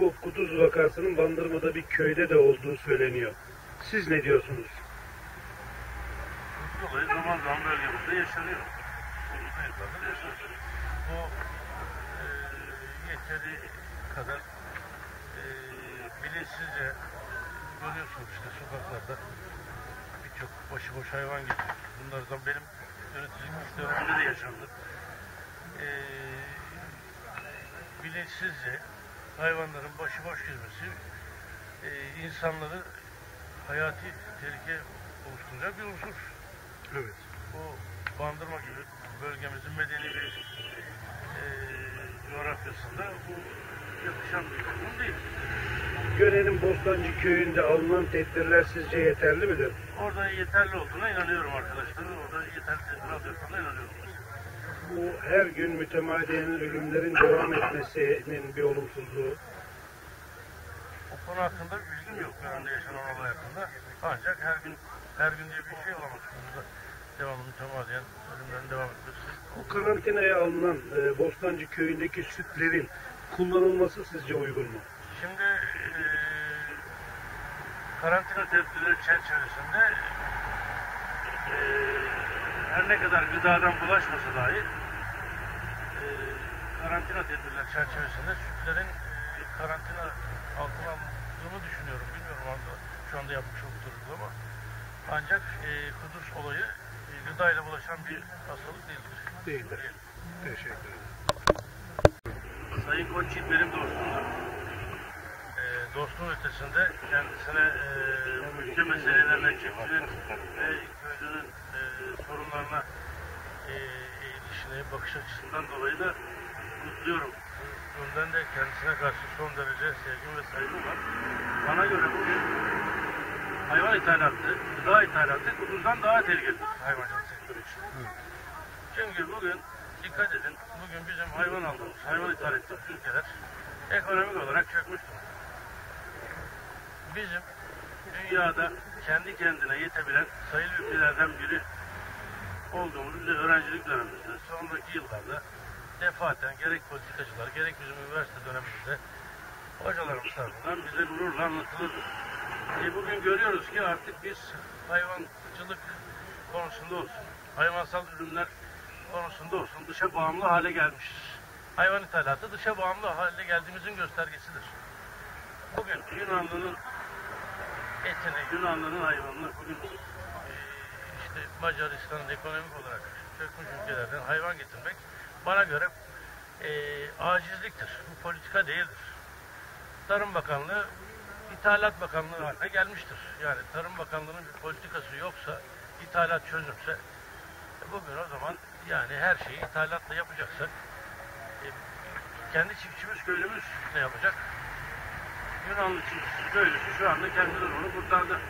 bu kuduz vakasının Bandırma'da bir köyde de olduğu söyleniyor. Siz ne diyorsunuz? Dolayı zaman zaman bölgemizde yaşanıyor. Yıllardır yaşanıyor. Bu e, yeteri kadar e, bilinçsizce görüyorsunuz işte sokaklarda birçok başıboş hayvan geziyor. Bunlardan benim yöneticilik döneminde de yaşandı. E, bilinçsizce hayvanların başıboş gezmesi e, insanları hayati tehlike oluşturacak bir unsur. Evet. Bu Bandırma gibi bölgemizin medeni bir e, coğrafyasında bu yakışan bir durum değil. Göre'nin Bostancı köyünde alınan tedbirler sizce yeterli midir? Orada yeterli olduğuna inanıyorum arkadaşlar. Orada yeterli tedbir alacaklarına inanıyorum. Bu her gün mütemadiyen ölümlerin devam etmesinin bir olumsuzluğu. O konu hakkında bilgim yok. Yani yaşanan olay hakkında. Ancak her gün her gün diye bir şey olamaz. Burada devamlı mütemadiyen ölümlerin devam etmesi. Bu karantinaya alınan e, Bostancı köyündeki sütlerin kullanılması sizce uygun mu? Şimdi e, karantina tedbirleri çerçevesinde e, her ne kadar gıdadan bulaşmasa dahi e, karantina tedbirleri çerçevesinde sütlerin e, karantina altına alındığını düşünüyorum. Bilmiyorum anda, şu anda yapmış olduğumuz ama ancak e, kuduz olayı e, gıdayla bulaşan bir hastalık değildir. Değildir. Teşekkür ederim. Sayın Koçyiğit benim dostumdur. Dostum ötesinde kendisine e, ülke meselelerine, çiftçinin ve köylünün e, sorunlarına e, eğilişine, bakış açısından dolayı da kutluyorum. Bu yönden de kendisine karşı son derece sevgim ve saygım var. Bana göre bugün hayvan ithalatı, gıda ithalatı kuduzdan daha tehlikelidir hayvancılık sektörü için. Çünkü bugün dikkat edin, bugün bizim hayvan aldığımız, hayvan ithal ettiğimiz ülkeler ekonomik olarak çökmüş durumda. Bizim dünyada kendi kendine yetebilen sayılı ülkelerden biri olduğumuzu bize öğrencilik dönemimizde, sonraki yıllarda defaten gerek politikacılar, gerek bizim üniversite dönemimizde hocalarımız tarafından bize gururla anlatılırdı. E bugün görüyoruz ki artık biz hayvancılık konusunda olsun, hayvansal ürünler konusunda olsun dışa bağımlı hale gelmişiz. Hayvan ithalatı dışa bağımlı hale geldiğimizin göstergesidir. Bugün Yunanlı'nın etini, Yunanlı'nın hayvanını bugün e, işte Macaristan'ın ekonomik olarak çökmüş ülkelerden hayvan getirmek bana göre e, acizliktir. Bu politika değildir. Tarım Bakanlığı İthalat Bakanlığı haline gelmiştir. Yani Tarım Bakanlığı'nın bir politikası yoksa, ithalat çözümse e, bugün o zaman yani her şeyi ithalatla yapacaksak e, kendi çiftçimiz, köylümüz ne yapacak? Yunanlı çiftçisi, köylüsü şu anda kendi durumunu kurtardı.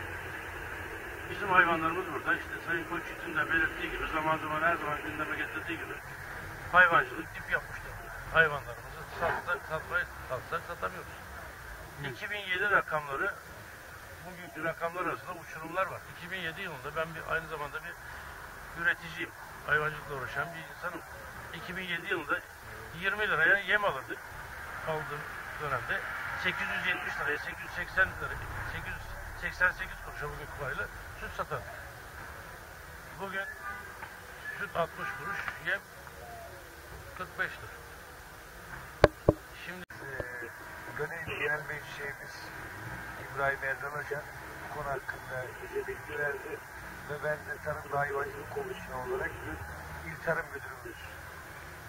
Bizim hayvanlarımız burada. İşte Sayın Koçyiğit'in de belirttiği gibi zaman zaman her zaman gündeme getirdiği gibi hayvancılık dip yapmıştır. Hayvanlarımızı satsak, satmaya kalksak satamıyoruz. 2007 rakamları bugünkü rakamlar arasında uçurumlar var. 2007 yılında ben bir aynı zamanda bir üreticiyim. Hayvancılıkla uğraşan bir insanım. 2007 yılında 20 liraya yem alırdık. Aldığım dönemde 870 liraya, 880 liraya, 888 kuruşa bugün parayla süt satardık. Bugün süt 60 kuruş, yem 45 lira. Şimdi Gönül Genel Meclisimiz İbrahim Erdal Hoca bu konu hakkında bize bilgi verdi ve ben de Tarım ve Hayvancılık Komisyonu olarak İl Tarım Müdürümüz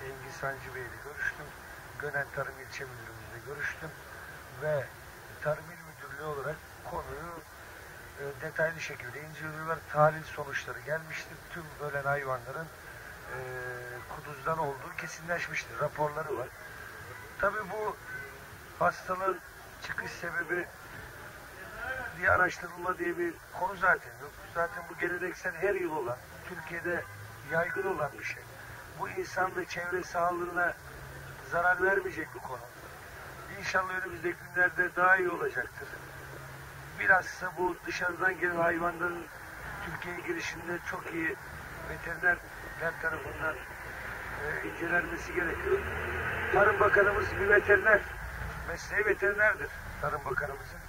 Engin Sancı Bey ile görüştüm. Gönen Tarım İlçe Müdürümüzle görüştüm ve Tarım İl Müdürlüğü olarak konuyu e, detaylı şekilde inceliyorlar. Tahlil sonuçları gelmiştir. Tüm ölen hayvanların e, kuduzdan olduğu kesinleşmiştir. Raporları var. Tabii bu hastalığın çıkış sebebi diye araştırılma diye bir konu zaten yok. Zaten bu geleneksel her yıl olan, Türkiye'de yaygın olan bir şey. Bu insan ve çevre sağlığına zarar vermeyecek bir konu. İnşallah önümüzdeki günlerde daha iyi olacaktır. Bilhassa bu dışarıdan gelen hayvanların Türkiye'ye girişinde çok iyi veterinerler tarafından e, incelenmesi gerekiyor. Tarım Bakanımız bir veteriner mesleği veterinerdir Tarım Bakanımızın.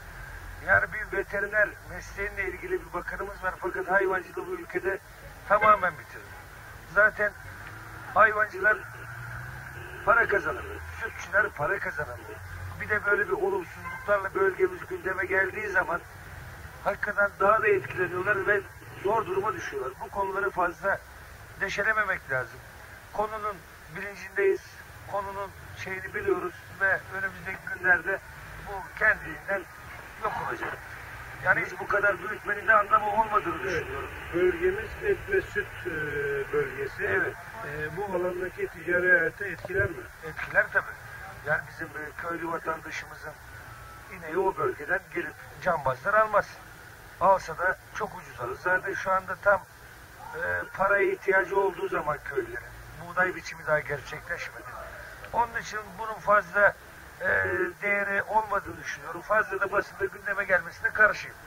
Yani bir veteriner mesleğinle ilgili bir bakanımız var fakat hayvancılığı bu ülkede tamamen bitirdi. Zaten hayvancılar para kazanamıyor. Sütçüler para kazanamıyor. Bir de böyle bir olumsuzluklarla bölgemiz gündeme geldiği zaman hakikaten daha da etkileniyorlar ve zor duruma düşüyorlar. Bu konuları fazla deşelememek lazım. Konunun bilincindeyiz. Konunun şeyini biliyoruz ve önümüzdeki günlerde bu kendiliğinden yok olacak. Yani hiç bu kadar büyütmenin de anlamı olmadığını düşünüyorum. Bölgemiz et ve süt e, bölgesi. Evet. E, bu alandaki ticari hayata etkiler mi? Etkiler tabii. Yani bizim e, köylü vatandaşımızın ineği o bölgeden gelip cambazlar almaz. Alsa da çok ucuz alır. Zaten şu anda tam e, paraya ihtiyacı olduğu zaman köylülerin. Buğday biçimi daha gerçekleşmedi. Onun için bunun fazla e, değeri olmadığını düşünüyorum. Fazla da basında gündeme gelmesine karşıyım.